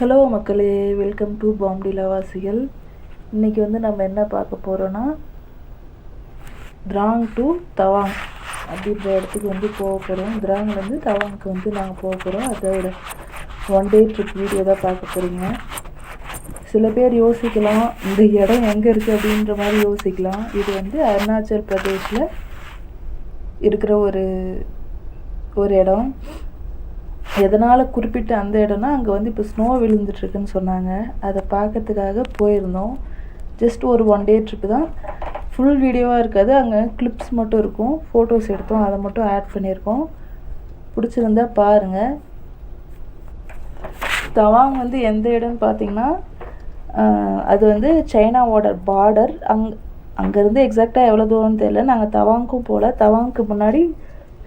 Hello மக்களே welcome to பாம்டி லவாசிகள். இன்றைக்கி வந்து நம்ம என்ன பார்க்க போகிறோன்னா திராங் டு தவாங் அப்படின்ற இடத்துக்கு வந்து போக போகிறோம் திராங்லேருந்து தவாங்க்கு வந்து நாங்கள் போக போகிறோம் அதோட ஒன் டே ட்ரிப் வீடியோ தான் பார்க்க போகிறீங்க சில பேர் யோசிக்கலாம் இந்த இடம் எங்கே இருக்குது அப்படின்ற மாதிரி யோசிக்கலாம். இது வந்து அருணாச்சல் பிரதேஷில் இருக்கிற ஒரு ஒரு இடம். எதனால் குறிப்பிட்ட அந்த இடம்னா அங்கே வந்து இப்போ ஸ்னோ விழுந்துட்டுருக்குன்னு சொன்னாங்க. அதை பார்க்கறதுக்காக போயிருந்தோம். ஜஸ்ட் ஒரு ஒன் டே ட்ரிப்பு தான். ஃபுல் வீடியோவாக இருக்காது. அங்கே கிளிப்ஸ் மட்டும் இருக்கும். ஃபோட்டோஸ் எடுத்தோம். அதை மட்டும் ஆட் பண்ணியிருக்கோம். பிடிச்சிருந்தா பாருங்கள் தவாங் வந்து எந்த இடம்னு பார்த்தீங்கன்னா அது வந்து சைனாவோட பார்டர் அங் அங்கேருந்து எக்ஸாக்டாக எவ்வளோ தூரம்னு தெரியல. நாங்கள் தவாங்க்கும் போகல தவாங்க்கு முன்னாடி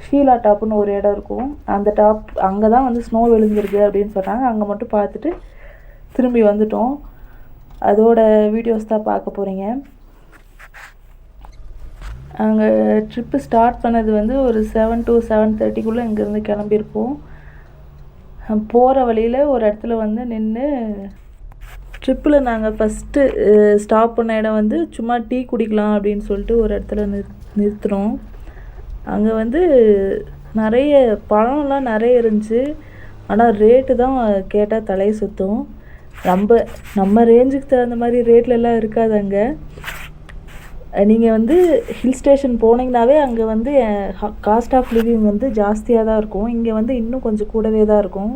ஷீலா டாப்புன்னு ஒரு இடம் இருக்கும். அந்த டாப் அங்கே தான் வந்து ஸ்னோ விழுந்துருக்கு அப்படின்னு சொன்னாங்க. அங்கே மட்டும் பார்த்துட்டு திரும்பி வந்துட்டோம். அதோட வீடியோஸ் தான் பார்க்க போகிறீங்க அங்கே ட்ரிப்பு ஸ்டார்ட் பண்ணது வந்து ஒரு செவன் டு செவன் தேர்ட்டிக்குள்ளே இங்கேருந்து கிளம்பியிருப்போம். போகிற வழியில் ஒரு இடத்துல வந்து நின்று ட்ரிப்பில் நாங்கள் ஃபஸ்ட்டு ஸ்டாப் பண்ண இடம் வந்து சும்மா டீ குடிக்கலாம் அப்படின்னு சொல்லிட்டு ஒரு இடத்துல நிறு நிறுத்துகிறோம் அங்கே வந்து நிறைய பழம்லாம் நிறைய இருந்துச்சு. ஆனால் ரேட்டு தான் கேட்டால் தலையை சுற்றும் நம்ம நம்ம ரேஞ்சுக்கு தகுந்த மாதிரி ரேட்லலாம் இருக்காது அங்கே. நீங்கள் வந்து ஹில் ஸ்டேஷன் போனீங்கனாவே அங்கே வந்து காஸ்ட் ஆஃப் லிவிங் வந்து ஜாஸ்தியாக தான் இருக்கும். இங்கே வந்து இன்னும் கொஞ்சம் கூடவே தான் இருக்கும்.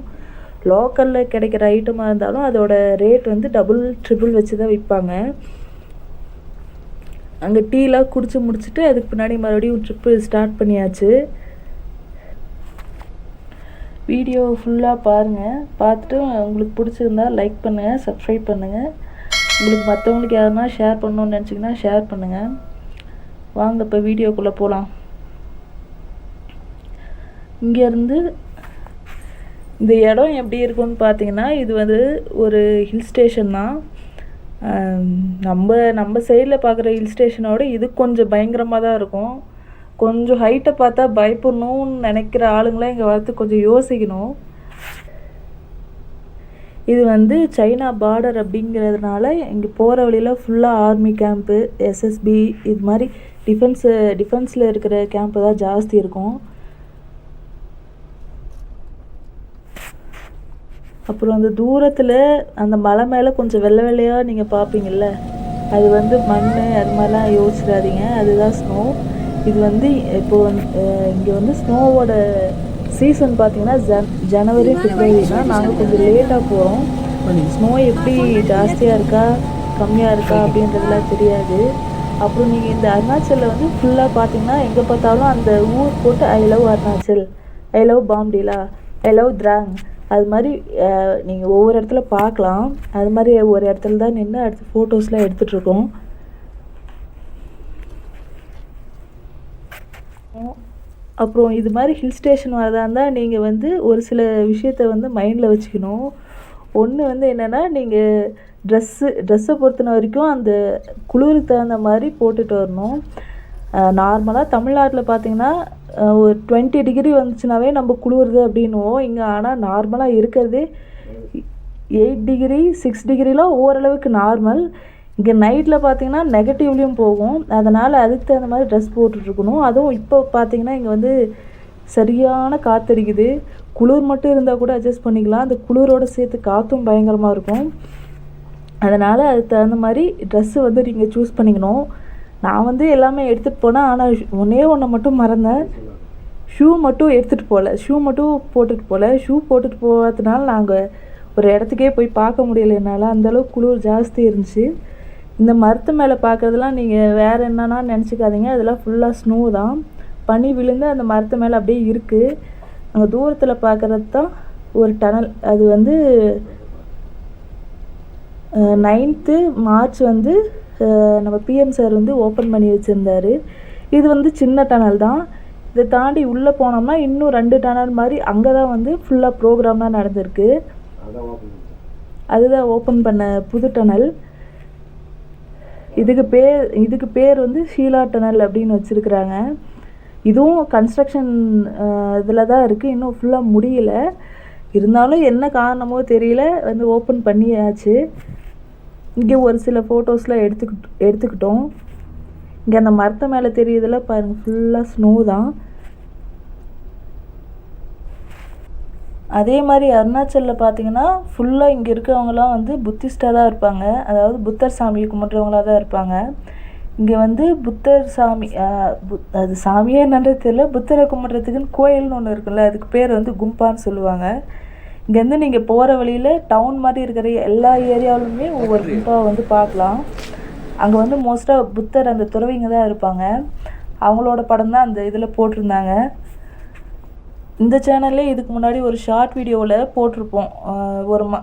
லோக்கலில் கிடைக்கிற ஐட்டமாக இருந்தாலும் அதோட ரேட் வந்து டபுள் ட்ரிபிள் வச்சு தான் விற்பாங்க. அங்கே டீலாம் குடிச்சு முடிச்சுட்டு அதுக்கு பின்னாடி மறுபடியும் ட்ரிப்பு ஸ்டார்ட் பண்ணியாச்சு. வீடியோ ஃபுல்லாக பாருங்கள் பார்த்துட்டு உங்களுக்கு பிடிச்சிருந்தா லைக் பண்ணுங்கள் சப்ஸ்கிரைப் பண்ணுங்கள் உங்களுக்கு மற்றவங்களுக்கு யாருன்னா ஷேர் பண்ணணும்னு நினச்சிங்கன்னா ஷேர் பண்ணுங்கள் வாங்க இப்போ வீடியோக்குள்ளே போகலாம் இங்கேருந்து இந்த இடம் எப்படி இருக்கும்னு பார்த்தீங்கன்னா இது வந்து ஒரு ஹில் ஸ்டேஷன் தான். நம்ம நம்ம சைடில் பார்க்குற ஹில் ஸ்டேஷனோட இது கொஞ்சம் பயங்கரமாக தான் இருக்கும். கொஞ்சம் ஹைட்டை பார்த்தா பயப்படணும்னு நினைக்கிற ஆளுங்களாம் இங்கே வரத்துக்கு கொஞ்சம் யோசிக்கணும். இது வந்து சைனா பார்டர் அப்படிங்கிறதுனால இங்கே போகிற வழியில் ஃபுல்லாக ஆர்மி கேம்ப்பு எஸ்எஸ்பி இது மாதிரி டிஃபென்ஸு டிஃபென்ஸில் இருக்கிற கேம்ப்பு தான் ஜாஸ்தி இருக்கும். அப்புறம் அந்த தூரத்தில் அந்த மலை மேலே கொஞ்சம் வெள்ளை வெள்ளையாக நீங்கள் பார்ப்பீங்கள்ல அது வந்து மண் அது மாதிரிலாம் யோசிச்சிடாதீங்க. அதுதான் ஸ்னோ இது வந்து இப்போ வந்து இங்கே வந்து ஸ்னோவோட சீசன் பார்த்தீங்கன்னா ஜன் ஜனவரி பிப்ரவரி தான். நாங்கள் கொஞ்சம் லேட்டாக போகிறோம் ஸ்னோ எப்படி ஜாஸ்தியாக இருக்கா கம்மியாக இருக்கா அப்படின்றதுலாம் தெரியாது. அப்புறம் நீங்கள் இந்த அருணாச்சலில் வந்து ஃபுல்லாக பார்த்தீங்கன்னா எங்கே பார்த்தாலும் அந்த ஊர் போட்டு I love Arunachal I love Bomdila I love Dirang அது மாதிரி நீங்கள் ஒவ்வொரு இடத்துல பார்க்கலாம். அது மாதிரி ஒரு இடத்துல தான் நின்று அடுத்து ஃபோட்டோஸ்லாம் எடுத்துகிட்ருக்கோம் அப்புறம் இது மாதிரி ஹில் ஸ்டேஷன் வரதா இருந்தால் நீங்கள் வந்து ஒரு சில விஷயத்த வந்து மைண்டில் வச்சுக்கணும். ஒன்று வந்து என்னென்னா நீங்கள் ட்ரெஸ்ஸு ட்ரெஸ்ஸை பொறுத்தின வரைக்கும் அந்த குளிருக்கு தகுந்த மாதிரி போட்டுட்டு வரணும். நார்மலாக தமிழ்நாட்டில் பார்த்தீங்கன்னா ஒரு டுவெண்ட்டி டிகிரி வந்துச்சுனாவே நம்ம குளிருது அப்படின்னுவோம். இங்கே ஆனால் நார்மலாக இருக்கிறது எயிட் டிகிரி சிக்ஸ் டிகிரிலாம் ஓரளவுக்கு நார்மல் இங்கே நைட்டில் பார்த்தீங்கன்னா நெகட்டிவ்லேயும் போகும். அதனால் அதுக்கு தகுந்த மாதிரி ட்ரெஸ் போட்டுட்ருக்கணும். அதுவும் இப்போ பார்த்தீங்கன்னா இங்கே வந்து சரியான காற்றடிக்குது குளிர் மட்டும் இருந்தால் கூட அட்ஜஸ்ட் பண்ணிக்கலாம். அந்த குளிரோட சேர்த்து காற்றும் பயங்கரமாக இருக்கும். அதனால் அதுக்கு தகுந்த மாதிரி ட்ரெஸ்ஸு வந்து நீங்கள் சூஸ் பண்ணிக்கணும். நான் வந்து எல்லாமே எடுத்துகிட்டு போனேன் ஆனால் ஒன்றே ஒன்றை மட்டும் மறந்தேன். ஷூ மட்டும் எடுத்துகிட்டு போகல ஷூ மட்டும் போட்டுட்டு போகல ஷூ போட்டுட்டு போகிறதுனால நாங்கள் ஒரு இடத்துக்கே போய் பார்க்க முடியல. என்னால் அந்தளவுக்கு குளிர் ஜாஸ்தி இருந்துச்சு. இந்த மரத்து மேலே பார்க்குறதுலாம் நீங்கள் வேறு என்னன்னா நினச்சிக்காதீங்க. அதெல்லாம் ஃபுல்லாக ஸ்னோ தான். பனி விழுந்து அந்த மரத்து மேலே அப்படியே இருக்குது அங்கே தூரத்தில் பார்க்குறது தான் ஒரு டனல் அது வந்து நைன்த்து மார்ச் வந்து நம்ம பிஎம் சார் வந்து ஓப்பன் பண்ணி வச்சுருந்தாரு. இது வந்து சின்ன டனல் தான். இதை தாண்டி உள்ளே போனோம்னா இன்னும் ரெண்டு டனல் மாதிரி அங்கே தான் வந்து ஃபுல்லாக ப்ரோக்ராம்லாம் நடந்திருக்கு. அதுதான் ஓப்பன் பண்ண புது டனல் இதுக்கு பேர் இதுக்கு பேர் வந்து ஷீலா டனல் அப்படின்னு வச்சுருக்குறாங்க. இதுவும் கன்ஸ்ட்ரக்ஷன் இதில் தான் இருக்குது இன்னும் ஃபுல்லாக முடியல. இருந்தாலும் என்ன காரணமோ தெரியல. வந்து ஓப்பன் பண்ணியாச்சு. இங்கே ஒரு சில ஃபோட்டோஸ்லாம் எடுத்துக்கிட்டு எடுத்துக்கிட்டோம். இங்கே அந்த மரத்தை மேலே தெரியுதுல பாருங்கள் ஃபுல்லாக ஸ்னோ தான். அதே மாதிரி அருணாச்சலில் பார்த்தீங்கன்னா ஃபுல்லாக இங்கே இருக்கிறவங்களாம் வந்து புத்திஸ்டாக தான் இருப்பாங்க. அதாவது புத்தர் சாமியை கும்பிட்றவங்களா தான் இருப்பாங்க. இங்கே வந்து புத்தர் சாமி புத் அது சாமியே என்னன்றது தெரியல. புத்தரை கும்பிட்றதுக்குன்னு கோயில்னு ஒன்று இருக்குல்ல அதுக்கு பேர் வந்து கும்பான்னு சொல்லுவாங்க. இங்கேருந்து நீங்கள் போகிற வழியில் டவுன் மாதிரி இருக்கிற எல்லா ஏரியாவிலுமே ஒவ்வொரு கும்பாவை வந்து பார்க்கலாம். அங்கே வந்து மோஸ்ட்டாக புத்தர் அந்த துறவிங்க தான் இருப்பாங்க. அவங்களோட படம் தான் அந்த இதில் போட்டிருந்தாங்க. இந்த சேனல்லே இதுக்கு முன்னாடி ஒரு ஷார்ட் வீடியோவில் போட்டிருப்போம். ஒரு ம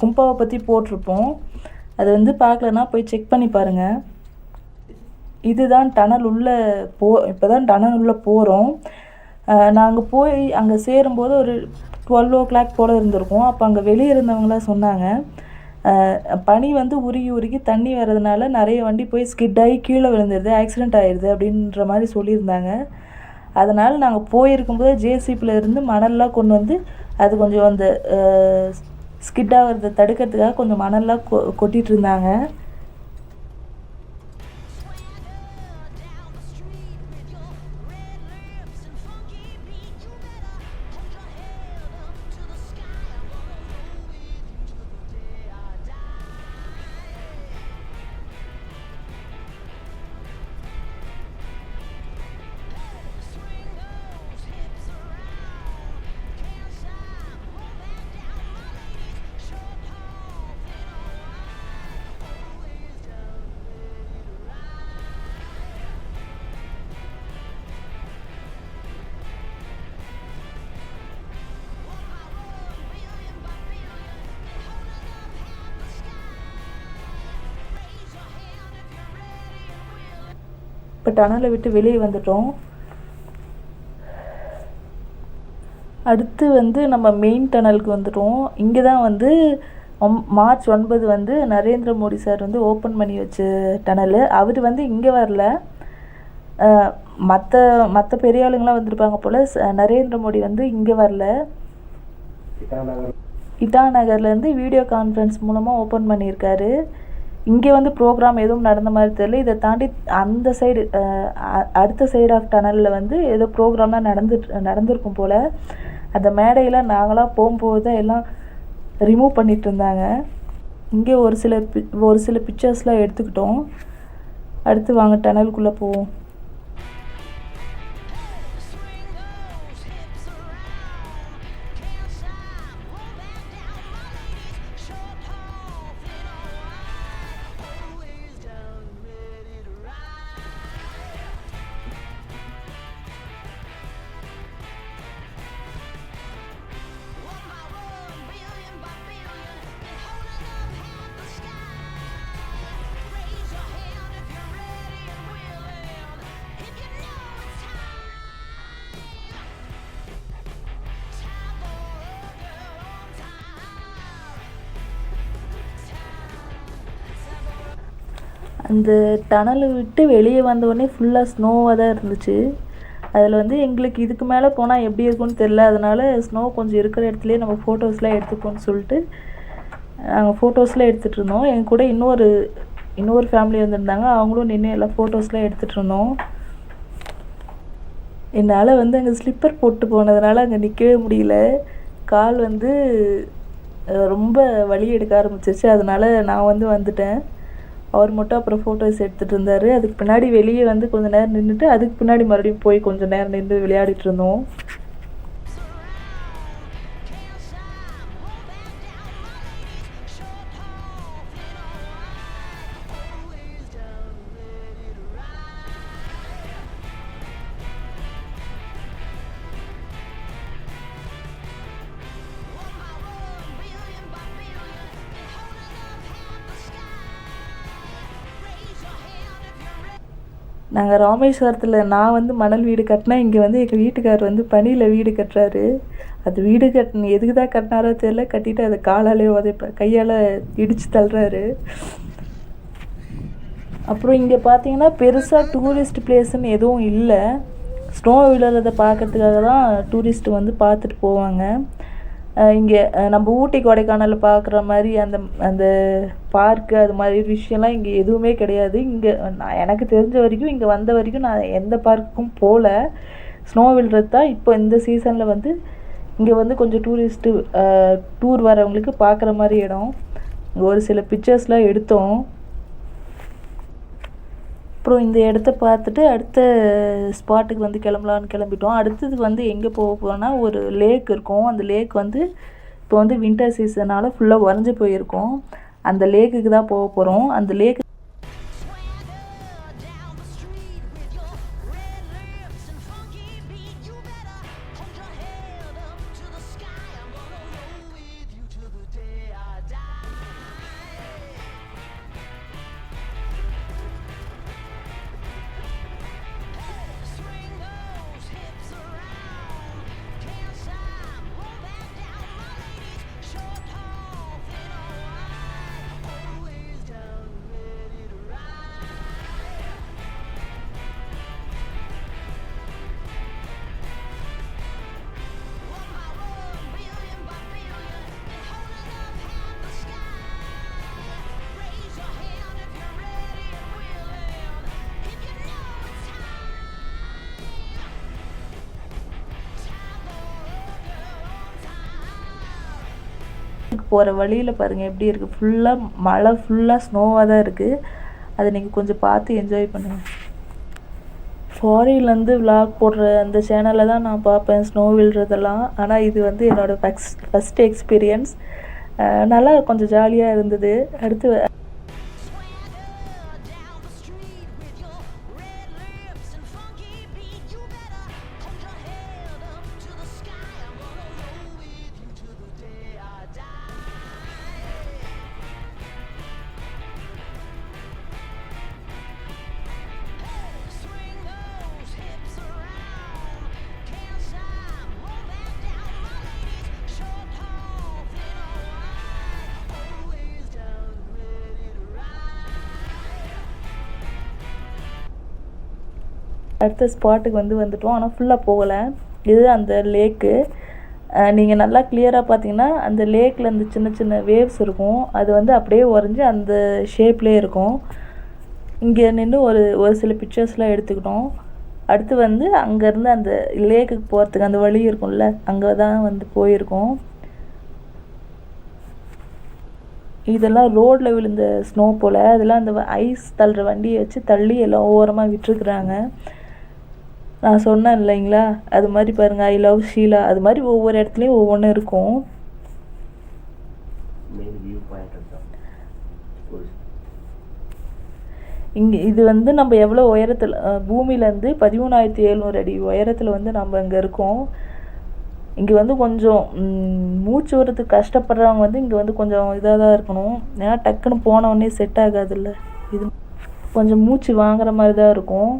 கும்பாவை பற்றி போட்டிருப்போம். அது வந்து பார்க்கலன்னா போய் செக் பண்ணி பாருங்கள் இதுதான் டனல் உள்ளே போ இப்போ தான் டனல் உள்ளே போகிறோம் நாங்கள் போய் அங்கே சேரும்போது ஒரு டுவெல் ஓ கிளாக் போல் இருந்திருக்கும். அப்போ அங்கே வெளியே இருந்தவங்களாம் சொன்னாங்க பனி வந்து உருகி உருகி தண்ணி வர்றதுனால நிறைய வண்டி போய் ஸ்கிட் ஆகி கீழே விழுந்துருது ஆக்சிடெண்ட் ஆயிடுது அப்படின்ற மாதிரி சொல்லியிருந்தாங்க. அதனால் நாங்கள் போயிருக்கும்போது ஜேசிபியில் இருந்து மணல்லாம் கொண்டு வந்து அது கொஞ்சம் அந்த ஸ்கிட் ஆகிறத தடுக்கிறதுக்காக கொஞ்சம் மணல்லாம் கொ கொட்டிகிட்டு இருந்தாங்க. டனலை விட்டு வெளியே வந்துட்டோம். அடுத்து வந்து நம்ம மெயின் டனலுக்கு வந்துட்டோம். இங்கே தான் வந்து மார்ச் ஒன்பது வந்து நரேந்திர மோடி சார் வந்து ஓப்பன் பண்ணி வச்ச டனலு அவர் வந்து இங்கே வரல. மற்ற மற்ற பெரிய ஆளுங்களாம் வந்திருப்பாங்க போல் நரேந்திர மோடி வந்து இங்கே வரல. இட்டா நகர்லேருந்து வீடியோ கான்ஃபரன்ஸ் மூலமாக ஓப்பன் பண்ணியிருக்காரு. இங்கே வந்து ப்ரோக்ராம் எதுவும் நடந்த மாதிரி தெரியல. இதை தாண்டி அந்த சைடு அடுத்த சைடு ஆஃப் டனலில் வந்து ஏதோ ப்ரோக்ராம்லாம் நடந்துட்டு நடந்திருக்கும் போல். அந்த மேடையில் நாங்களாம் போகும்போது தான் எல்லாம் ரிமூவ் பண்ணிட்டு இருந்தாங்க. இங்கே ஒரு சில பி- ஒரு சில பிக்சர்ஸ்லாம் எடுத்துக்கிட்டோம். அடுத்து வாங்க டனலுக்குள்ளே போவோம். அந்த டனலை விட்டு வெளியே வந்தோடனே ஃபுல்லாக ஸ்னோவாக தான் இருந்துச்சு. அதில் வந்து எங்களுக்கு இதுக்கு மேலே போனால் எப்படி இருக்கும்னு தெரில அதனால் ஸ்னோ கொஞ்சம் இருக்கிற இடத்துலையே நம்ம ஃபோட்டோஸ்லாம் எடுத்துப்போம்னு சொல்லிட்டு நாங்கள் ஃபோட்டோஸ்லாம் எடுத்துகிட்டு இருந்தோம். எங்கள் கூட இன்னொரு இன்னொரு ஃபேமிலி வந்திருந்தாங்க. அவங்களும் நின்று எல்லாம் ஃபோட்டோஸ்லாம் எடுத்துகிட்டு இருந்தோம். என்னால் வந்து அங்கே ஸ்லிப்பர் போட்டு போனதுனால அங்கே நிற்கவே முடியல. கால் வந்து ரொம்ப வலி எடுக்க ஆரம்பிச்சிருச்சு. அதனால் நான் வந்து வந்துட்டேன். அவர் மட்டும் அப்புறம் ஃபோட்டோஸ் எடுத்துகிட்டு இருந்தார். அதுக்கு பின்னாடி வெளியே வந்து கொஞ்ச நேரம் நின்றுட்டு அதுக்கு பின்னாடி மறுபடியும் போய் கொஞ்சம் நேரம் நின்று விளையாடிட்டு இருந்தோம். நாங்கள் ராமேஸ்வரத்தில் நான் வந்து மணல் வீடு கட்டினா இங்கே வந்து எங்கள் வீட்டுக்கார் வந்து பனியில் வீடு கட்டுறாரு. அது வீடு கட்டின எதுக்கு தான் கட்டினாரோ தெரியல கட்டிட்டு அதை காலாலே உதைப்ப கையால் இடித்து தள்ளுறாரு. அப்புறம் இங்கே பார்த்தீங்கன்னா பெருசாக டூரிஸ்ட் பிளேஸ்ன்னு எதுவும் இல்லை. ஸ்னோ விழுறதை பார்க்கறதுக்காக தான் டூரிஸ்ட்டு வந்து பார்த்துட்டு போவாங்க. இங்கே நம்ம ஊட்டி கொடைக்கானலில் பார்க்குற மாதிரி அந்த அந்த பார்க்கு அது மாதிரி விஷயம்லாம் இங்கே எதுவுமே கிடையாது. இங்கே நான் எனக்கு தெரிஞ்ச வரைக்கும் இங்கே வந்த வரைக்கும் நான் எந்த பார்க்கும் போகல ஸ்னோ விழுறது தான் இப்போ இந்த சீசனில் வந்து இங்கே வந்து கொஞ்சம் டூரிஸ்ட்டு டூர் வரவங்களுக்கு பார்க்குற மாதிரி இடம். இங்கே ஒரு சில பிக்சர்ஸ்லாம் எடுத்தோம். அப்புறம் இந்த இடத்த பார்த்துட்டு அடுத்த ஸ்பாட்டுக்கு வந்து கிளம்பலான்னு கிளம்பிட்டோம். அடுத்தது வந்து எங்கே போக போகிறோன்னா ஒரு லேக் இருக்கும். அந்த லேக் வந்து இப்போ வந்து வின்டர் சீசனால் ஃபுல்லாக உறைஞ்சி போயிருக்கும். அந்த லேக்குக்கு தான் போக போகிறோம் அந்த லேக் time. போகிற வழியில் பாருங்கள் எப்படி இருக்குது ஃபுல்லாக மழை ஃபுல்லாக ஸ்னோவாக தான் இருக்குது அதை நீங்கள் கொஞ்சம் பார்த்து என்ஜாய் பண்ணுங்கள் ஃபாரின்லேருந்து vlog போடுற அந்த சேனலில் தான் நான் பார்ப்பேன் ஸ்னோ விழுறதெல்லாம். ஆனால் இது வந்து என்னோடய ஃபஸ்ட் ஃபஸ்ட் எக்ஸ்பீரியன்ஸ் நல்லா கொஞ்சம் ஜாலியாக இருந்தது. அடுத்து அடுத்த ஸ்பாட்டுக்கு வந்து வந்துட்டோம். ஆனால் ஃபுல்லாக போகலை. இது அந்த லேக்கு நீங்கள் நல்லா கிளியராக பார்த்தீங்கன்னா அந்த லேக்கில் அந்த சின்ன சின்ன வேவ்ஸ் இருக்கும். அது வந்து அப்படியே உறைஞ்சி அந்த ஷேப்லேயே இருக்கும். இங்கே நின்று ஒரு ஒரு சில பிக்சர்ஸ்லாம் எடுத்துக்கிட்டோம். அடுத்து வந்து அங்கேருந்து அந்த லேக்குக்கு போகிறதுக்கு அந்த வழி இருக்கும்ல அங்கே தான் வந்து போயிருக்கோம். இதெல்லாம் ரோட்டில் விழுந்த ஸ்னோ போல். அதெல்லாம் அந்த ஐஸ் தள்ளுற வண்டியை வச்சு தள்ளி எல்லாம் ஓரமாக விட்டுருக்குறாங்க. நான் சொன்னேன் இல்லைங்களா? அது மாதிரி பாருங்கள் ஐ லவ் ஷீலா அது மாதிரி ஒவ்வொரு இடத்துலையும் ஒவ்வொன்று இருக்கும். இங்கே இது வந்து நம்ம எவ்வளோ உயரத்தில் பூமியிலேருந்து பதிமூணாயிரத்தி எழுநூறு அடி உயரத்தில் வந்து நம்ம இங்கே இருக்கோம். இங்கே வந்து கொஞ்சம் மூச்சு விடுறதுக்கு கஷ்டப்படுறவங்க வந்து இங்கே வந்து கொஞ்சம் இதாக தான் இருக்கணும். ஏன்னா டக்குன்னு போன உடனே செட் ஆகாதுல்ல. இது கொஞ்சம் மூச்சு வாங்குற மாதிரி தான் இருக்கும்.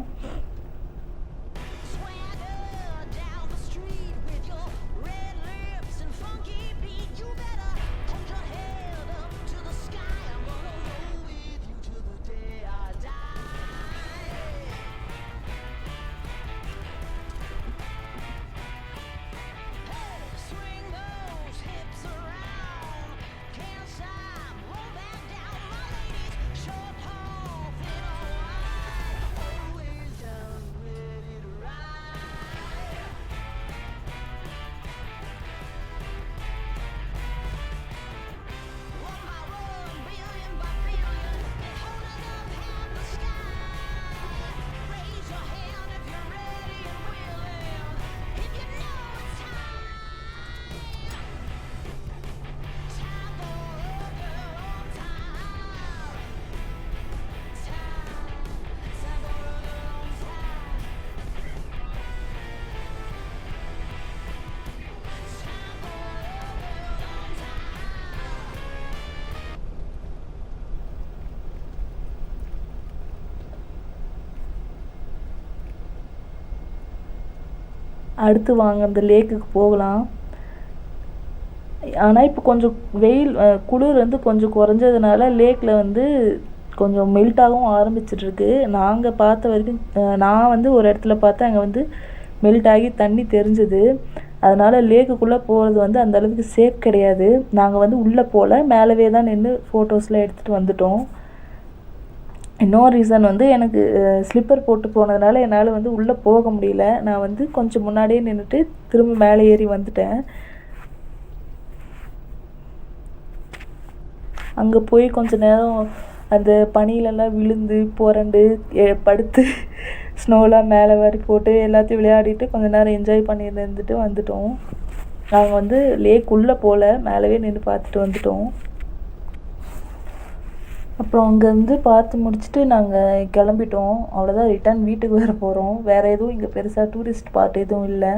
அடுத்து வாங்க அந்த லேக்குக்கு போகலாம். ஆனால் இப்போ கொஞ்சம் வெயில் குளிர் வந்து கொஞ்சம் குறைஞ்சதுனால லேக்கில் வந்து கொஞ்சம் மெல்ட்டாகவும் ஆரம்பிச்சிட்ருக்கு. நாங்கள் பார்த்த வரைக்கும் நான் வந்து ஒரு இடத்துல பார்த்தேன் அங்கே வந்து மெல்ட் ஆகி தண்ணி தெரிஞ்சது. அதனால் லேக்குக்குள்ளே போகிறது வந்து அந்த அளவுக்கு சேஃப் கிடையாது. நாங்கள் வந்து உள்ளே போகல மேலவே தான் நின்று ஃபோட்டோஸ்லாம் எடுத்துகிட்டு வந்துட்டோம். இன்னொரு ரீசன் வந்து எனக்கு ஸ்லிப்பர் போட்டு போனதுனால என்னால் வந்து உள்ளே போக முடியல. நான் வந்து கொஞ்சம் முன்னாடியே நின்றுட்டு திரும்ப மேலே ஏறி வந்துட்டேன். அங்கே போய் கொஞ்ச நேரம் அந்த பனியிலலாம் விழுந்து புரண்டு படுத்து ஸ்னோலாம் மேலே வாரி போட்டு எல்லாத்தையும் விளையாடிட்டு கொஞ்ச நேரம் என்ஜாய் பண்ணி இருந்துட்டு வந்துட்டோம். நாங்கள் வந்து லேக் உள்ளே போகல மேலவே நின்று பார்த்துட்டு வந்துட்டோம். அப்புறம் அங்கேருந்து பார்த்து முடிச்சுட்டு நாங்கள் கிளம்பிட்டோம். அவ்வளோதான் ரிட்டர்ன் வீட்டுக்கு வர போகிறோம் வேறு எதுவும் இங்கே பெருசாக டூரிஸ்ட் ஸ்பாட் எதுவும் இல்லை.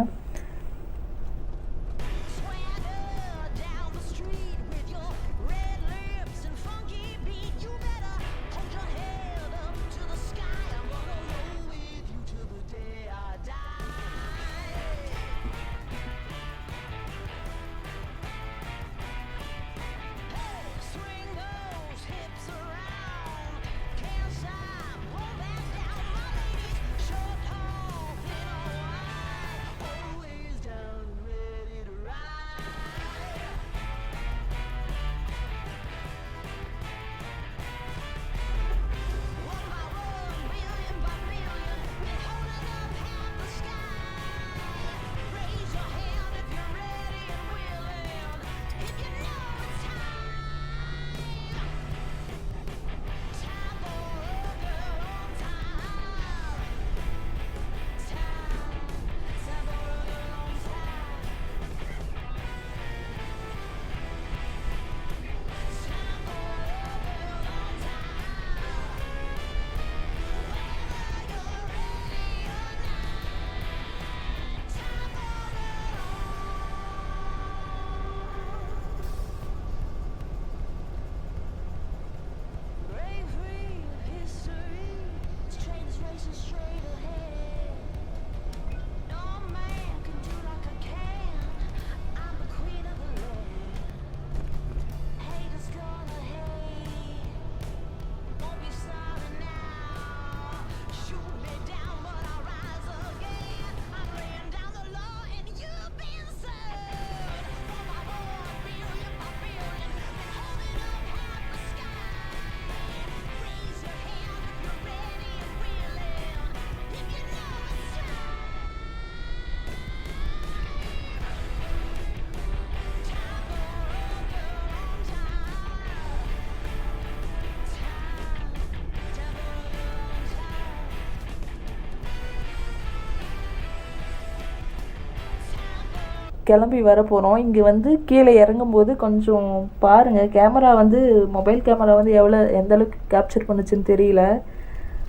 கிளம்பி வர போகிறோம் இங்கே வந்து கீழே இறங்கும்போது கொஞ்சம் பாருங்கள் கேமரா வந்து மொபைல் கேமரா வந்து எவ்வளோ எந்த அளவுக்கு கேப்சர் பண்ணுச்சுன்னு தெரியல.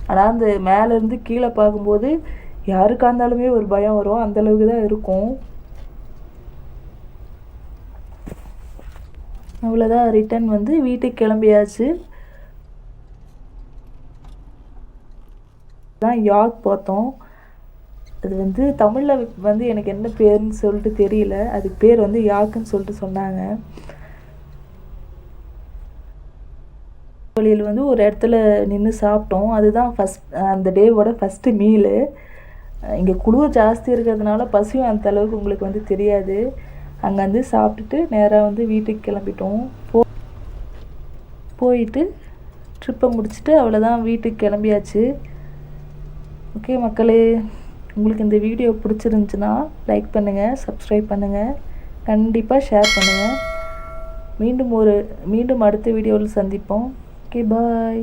ஆனால் அந்த மேலேருந்து கீழே பார்க்கும்போது யாருக்காக இருந்தாலுமே ஒரு பயம் வரும். அந்தளவுக்கு தான் இருக்கும். அவ்வளோதான் ரிட்டன் வந்து வீட்டுக்கு கிளம்பியாச்சு. தான் யாக் பார்த்தோம். அது வந்து தமிழில் வந்து எனக்கு என்ன பேருன்னு சொல்லிட்டு தெரியல. அதுக்கு பேர் வந்து யாக்குன்னு சொல்லிட்டு சொன்னாங்க. வழியில் வந்து ஒரு இடத்துல நின்று சாப்பிட்டோம். அதுதான் ஃபஸ்ட் அந்த டேவோட ஃபஸ்ட்டு மீலு இங்கே குளிர் ஜாஸ்தி இருக்கிறதுனால பசியும் அந்த அளவுக்கு உங்களுக்கு வந்து தெரியாது. அங்கே வந்து சாப்பிட்டுட்டு நேராக வந்து வீட்டுக்கு கிளம்பிட்டோம். போ போயிட்டு ட்ரிப்பை முடிச்சுட்டு அவ்வளோதான் வீட்டுக்கு கிளம்பியாச்சு. ஓகே மக்களே. உங்களுக்கு இந்த வீடியோ பிடிச்சிருந்துச்சுன்னா லைக் பண்ணுங்கள் சப்ஸ்கிரைப் பண்ணுங்கள் கண்டிப்பாக ஷேர் பண்ணுங்கள் மீண்டும் ஒரு மீண்டும் அடுத்த வீடியோவில் சந்திப்போம். Okay bye